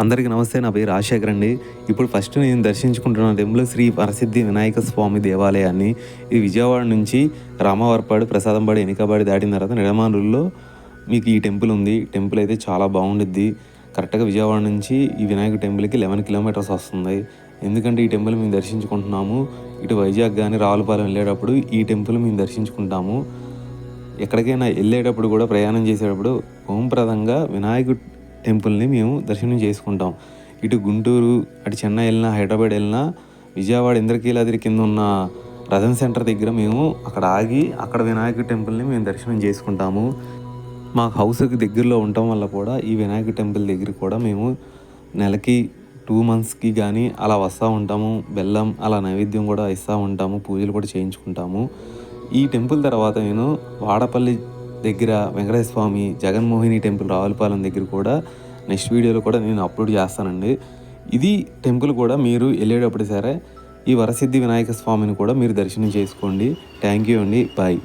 అందరికీ నమస్తే నా పేరు రాజశేఖర్ అండి. ఇప్పుడు ఫస్ట్ నేను దర్శించుకుంటున్న టెంపుల్ శ్రీ వరసిద్ధి వినాయక స్వామి దేవాలయాన్ని. ఇది విజయవాడ నుంచి రామవరపాడు ప్రసాదంపాడు ఎనికబాడి దాటిన తర్వాత నిడమానుల్లో మీకు ఈ టెంపుల్ ఉంది. టెంపుల్ అయితే చాలా బాగుండిద్ది. కరెక్ట్గా విజయవాడ నుంచి ఈ వినాయక టెంపుల్కి లెవెన్ కిలోమీటర్స్ వస్తుంది. ఎందుకంటే ఈ టెంపుల్ మేము దర్శించుకుంటున్నాము. ఇటు వైజాగ్ కానీ రావులపాలెం వెళ్ళేటప్పుడు ఈ టెంపుల్ మేము దర్శించుకుంటాము. ఎక్కడికైనా వెళ్ళేటప్పుడు కూడా ప్రయాణం చేసేటప్పుడు ఓంప్రదంగా వినాయకుడు టెంపుల్ని మేము దర్శనం చేసుకుంటాం. ఇటు గుంటూరు అటు చెన్నై వెళ్ళినా హైదరాబాద్ వెళ్ళినా విజయవాడ ఇంద్రకీలాద్రి కింద ఉన్న రథం సెంటర్ దగ్గర మేము అక్కడ ఆగి అక్కడ వినాయకుడి టెంపుల్ని మేము దర్శనం చేసుకుంటాము. మా హౌస్కి దగ్గరలో ఉండటం వల్ల కూడా ఈ వినాయక టెంపుల్ దగ్గర కూడా మేము నెలకి టూ మంత్స్కి కానీ అలా వస్తూ ఉంటాము. బెల్లం అలా నైవేద్యం కూడా ఇస్తూ ఉంటాము. పూజలు కూడా చేయించుకుంటాము. ఈ టెంపుల్ తర్వాత నేను వాడపల్లి దగ్గర వెంకటేశ్వర స్వామి జగన్మోహిని టెంపుల్ రావులపాలెం దగ్గర కూడా నెక్స్ట్ వీడియోలో కూడా నేను అప్లోడ్ చేస్తానండి. ఇది టెంపుల్ కూడా మీరు వెళ్ళేటప్పుడు సరే ఈ వరసిద్ధి వినాయక స్వామిని కూడా మీరు దర్శనం చేసుకోండి. థ్యాంక్ యూ అండి. బాయ్.